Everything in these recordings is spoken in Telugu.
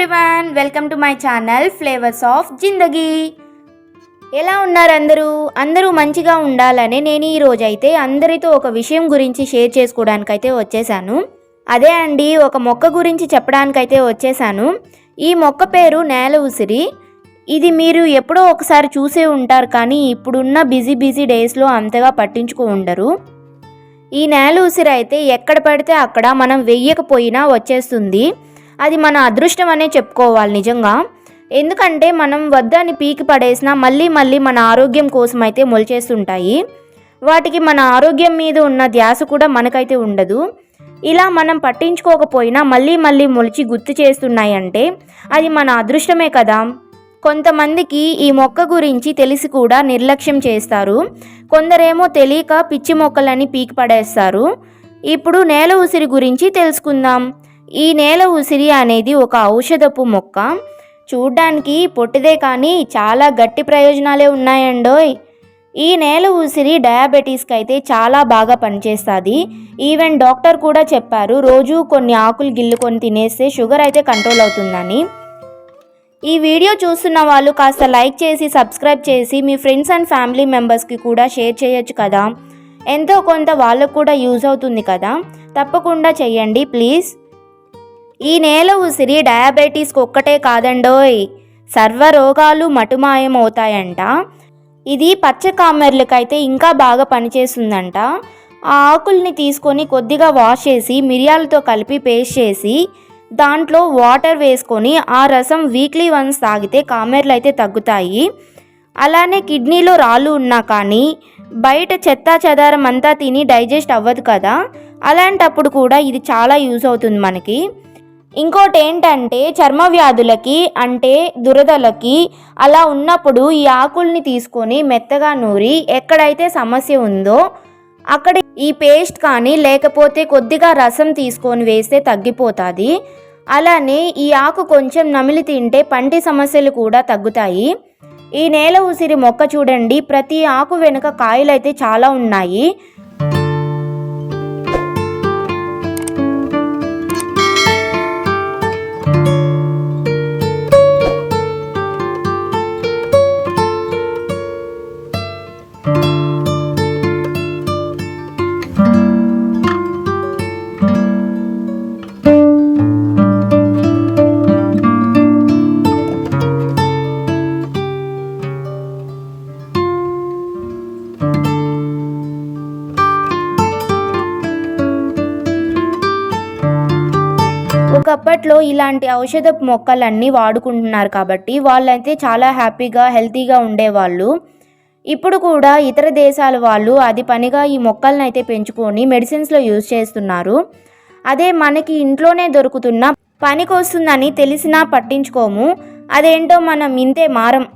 Welcome to my channel flavours of Zindagi ఎలా ఉన్నారు అందరూ? అందరూ మంచిగా ఉండాలని నేను ఈరోజు అయితే అందరితో ఒక విషయం గురించి షేర్ చేసుకోవడానికైతే వచ్చేసాను. అదే అండి ఒక మొక్క గురించి చెప్పడానికైతే వచ్చేసాను. ఈ మొక్క పేరు నేల ఉసిరి. ఇది మీరు ఎప్పుడో ఒకసారి చూసే ఉంటారు కానీ ఇప్పుడున్న బిజీ బిజీ డేస్లో అంతగా పట్టించుకో ఉండరు. ఈ నేల ఉసిరి అయితే ఎక్కడ పడితే అక్కడ మనం వెయ్యకపోయినా వచ్చేస్తుంది. అది మన అదృష్టం అనే చెప్పుకోవాలి నిజంగా. ఎందుకంటే మనం వద్దని పీకి పడేసినా మళ్ళీ మళ్ళీ మన ఆరోగ్యం కోసం అయితే మొలిచేస్తుంటాయి. వాటికి మన ఆరోగ్యం మీద ఉన్న ధ్యాస కూడా మనకైతే ఉండదు. ఇలా మనం పట్టించుకోకపోయినా మళ్ళీ మళ్ళీ మొలిచి గుర్తు చేస్తున్నాయంటే అది మన అదృష్టమే కదా. కొంతమందికి ఈ మొక్క గురించి తెలిసి కూడా నిర్లక్ష్యం చేస్తారు. కొందరేమో తెలియక పిచ్చి మొక్కలని పీకి పడేస్తారు. ఇప్పుడు నేల ఉసిరి గురించి తెలుసుకుందాం. ఈ నేల ఉసిరి అనేది ఒక ఔషధపు మొక్క. చూడ్డానికి పొట్టిదే కానీ చాలా గట్టి ప్రయోజనాలే ఉన్నాయండోయ్. ఈ నేల ఉసిరి డయాబెటీస్కి అయితే చాలా బాగా పనిచేస్తుంది. ఈవెన్ డాక్టర్ కూడా చెప్పారు రోజు కొన్ని ఆకులు గిల్లుకొని తినేస్తే షుగర్ అయితే కంట్రోల్ అవుతుందని. ఈ వీడియో చూస్తున్న వాళ్ళు కాస్త లైక్ చేసి సబ్స్క్రైబ్ చేసి మీ ఫ్రెండ్స్ అండ్ ఫ్యామిలీ మెంబర్స్కి కూడా షేర్ చేయొచ్చు కదా. ఎంతో కొంత వాళ్ళకు కూడా యూజ్ అవుతుంది కదా. తప్పకుండా చెయ్యండి ప్లీజ్. ఈ నేల ఉసిరి డయాబెటీస్కి ఒక్కటే కాదండోయ్. సర్వ రోగాలు మటుమాయం అవుతాయంట ఇది పచ్చ కామెర్లకైతే ఇంకా బాగా పనిచేస్తుందంట. ఆ ఆకుల్ని తీసుకొని కొద్దిగా వాష్ చేసి మిరియాలతో కలిపి పేస్ట్ చేసి దాంట్లో వాటర్ వేసుకొని ఆ రసం వీక్లీ వన్స్ తాగితే కామెర్లు అయితే తగ్గుతాయి. అలానే కిడ్నీలో రాళ్ళు ఉన్నా కానీ బయట చెత్తా చెదారం అంతా తిని డైజెస్ట్ అవ్వదు కదా. అలాంటప్పుడు కూడా ఇది చాలా యూజ్ అవుతుంది మనకి. ఇంకోటి ఏంటంటే చర్మ వ్యాధులకి అంటే దురదలకి అలా ఉన్నప్పుడు ఈ ఆకుల్ని తీసుకొని మెత్తగా నూరి ఎక్కడైతే సమస్య ఉందో అక్కడ ఈ పేస్ట్ కానీ లేకపోతే కొద్దిగా రసం తీసుకొని వేస్తే తగ్గిపోతుంది. అలానే ఈ ఆకు కొంచెం నమిలి తింటే పంటి సమస్యలు కూడా తగ్గుతాయి. ఈ నేల ఉసిరి మొక్క చూడండి ప్రతి ఆకు వెనుక కాయలైతే చాలా ఉన్నాయి. అప్పట్లో ఇలాంటి ఔషధ మొక్కలన్నీ వాడుకుంటున్నారు కాబట్టి వాళ్ళైతే చాలా హ్యాపీగా హెల్తీగా ఉండేవాళ్ళు. ఇప్పుడు కూడా ఇతర దేశాల వాళ్ళు అది పనిగా ఈ మొక్కలను అయితే పెంచుకొని మెడిసిన్స్లో యూజ్ చేస్తున్నారు. అదే మనకి ఇంట్లోనే దొరుకుతున్న పనికొస్తుందని తెలిసినా పట్టించుకోము. అదేంటో మనం ఇంతే మారం.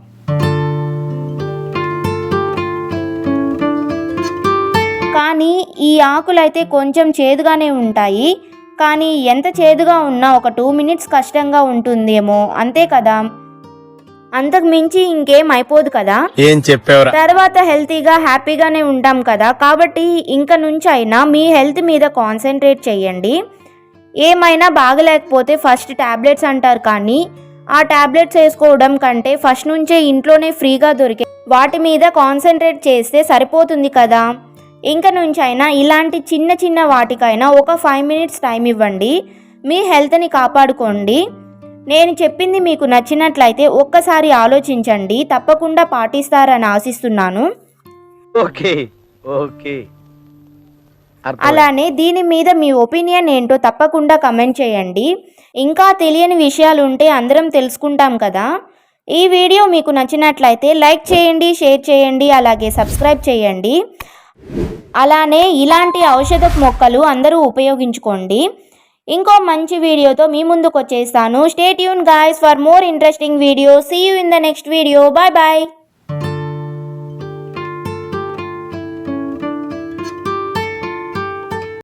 కానీ ఈ ఆకులైతే కొంచెం చేదుగానే ఉంటాయి. కానీ ఎంత చేదుగా ఉన్నా ఒక టూ మినిట్స్ కష్టంగా ఉంటుందేమో. అంతే కదా? అంతకు మించి ఇంకేం అయిపోదు కదా? ఏం చెప్పావురా? తర్వాత హెల్తీగా హ్యాపీగానే ఉంటాం కదా? కాబట్టి ఇంక నుంచి అయినా మీ హెల్త్ మీద కాన్సన్ట్రేట్ చేయండి. ఏమైనా బాగలేకపోతే ఫస్ట్ ట్యాబ్లెట్స్ అంటారు కానీ ఆ ట్యాబ్లెట్స్ వేసుకోవడం కంటే ఫస్ట్ నుంచే ఇంట్లోనే ఫ్రీగా దొరికే వాటి మీద కాన్సన్ట్రేట్ చేస్తే సరిపోతుంది కదా? ఇంక నుంచి అయినా ఇలాంటి చిన్న చిన్న వాటికైనా ఒక ఫైవ్ మినిట్స్ టైం ఇవ్వండి. మీ హెల్త్ని కాపాడుకోండి. నేను చెప్పింది మీకు నచ్చినట్లయితే ఒక్కసారి ఆలోచించండి. తప్పకుండా పాటిస్తారని ఆశిస్తున్నాను. Okay okay. అర్థమైంది. అలానే దీని మీద మీ ఒపీనియన్ ఏంటో తప్పకుండా కమెంట్ చేయండి. ఇంకా తెలియని విషయాలు ఉంటే అందరం తెలుసుకుంటాం కదా. ఈ వీడియో మీకు నచ్చినట్లయితే లైక్ చేయండి షేర్ చేయండి అలాగే సబ్స్క్రైబ్ చేయండి. అలానే ఇలాంటి ఔషధ మొక్కలు అందరూ ఉపయోగించుకోండి. ఇంకో మంచి వీడియోతో మీ ముందుకు వచ్చేస్తాను stay tune guys for more interesting video see you in the next video bye bye